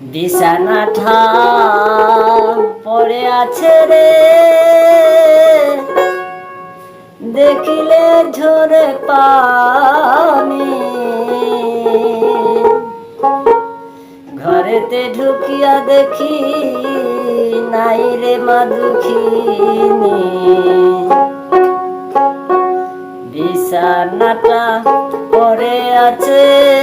বিছানাটা পড়ে আছে রে। দেখিলে ঝরে পানি। ঘরেতে ঢুকিয়া দেখি নাই রে মা দুঃখিনী। বিছানাটা পরে আছে।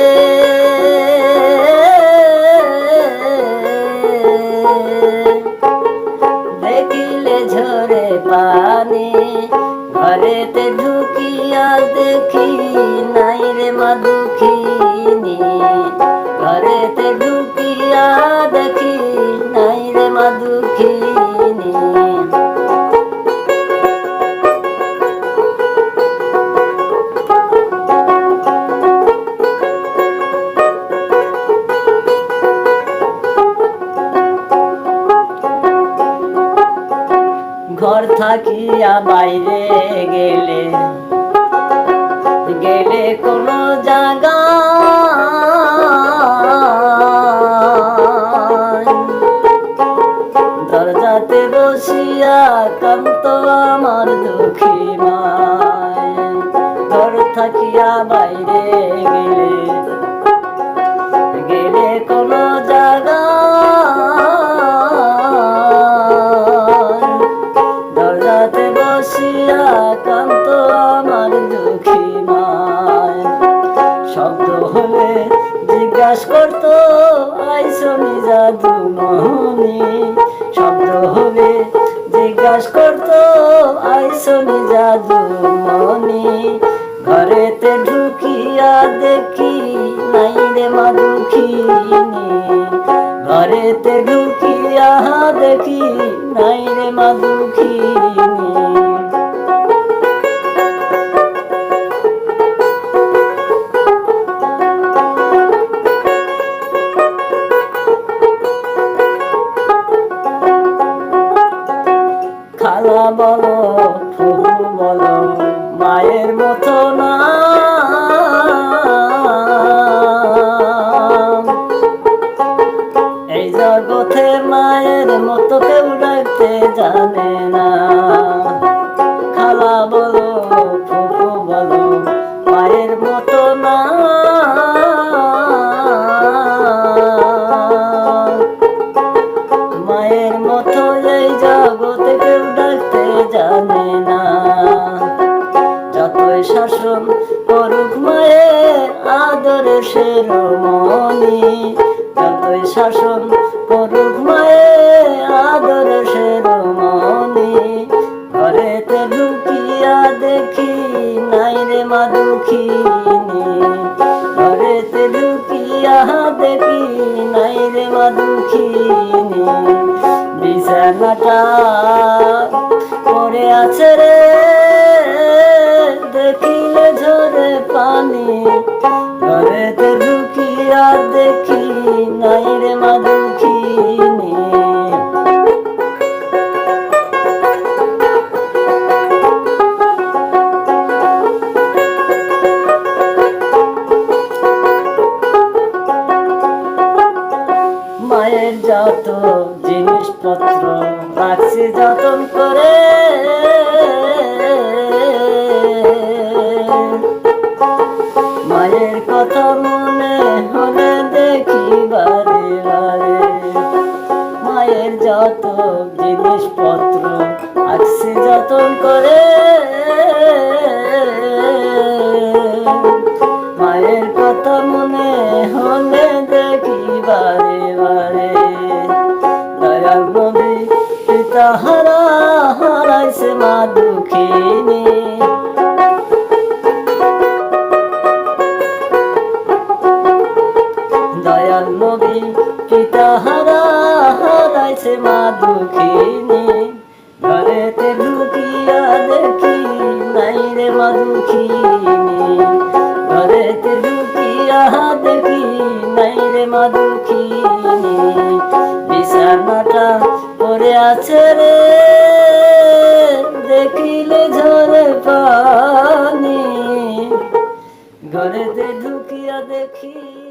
পানি ঘরেতে ঢুকিয়া দেখি নাই রে মা দুঃখিনী ঘর থাকিয়া বাইরে গেলে। গেলে কোনো জায়গা দরজাতে বসিয়া কান্ত আমার দুঃখী শব্দ হলে জিজ্ঞাস করতো আইসনি জাদু মোহনী। শব্দ হলে জিজ্ঞাস করতো আইসনি জাদু মনি ঘরেতে ঢুকিয়া দেখি, নাই রে মা দুঃখিনী। ঘরেতে ঢুকিয়া দেখি, নাই রে মা দুঃখিনী। খালা বলো ফুহু বলো মায়ের মতো না এই জগতে মায়ের মতো কেউ রাখতে জানে না খালা বলো ফুহু বলো মায়ের মতো না মায়ের মতো এই জগতে আদরে সেরমনি যতই শাসন করুক মায়ে আদরে সেরমনি ঘরেতে ঢুকিয়া দেখি নাই রে মা দুঃখিনী। ঘরেতে ঢুকিয়া দেখি নাই রে মা দুঃখিনী। বিছানাটা পড়ে আছে রে, দেখিলে ঝরে পানি। ঘরেতে ঢুকিয়া দেখি নাই রে মা দুঃখিনী মায়ের যত জিনিসপত্র রাখছি যতন করে। মায়ের যত জিনিসপত্র রাখছি যতন করে। মায়ের কথা মনে হলে দেখি বারে বারে। দয়াল পিতা হারা হারাইছে মা দুঃখিনী। মা দুঃখিনী ঘরেতে ঢুকিয়া দেখি নাই রে মা দুঃখিনী ঘরেতে ঢুকিয়া দেখি নাই রে মা দুঃখিনী বিছানাটা পড়ে আছে রে। দেখিলে ঝরে পানি। ঘরেতে ঢুকিয়া দেখি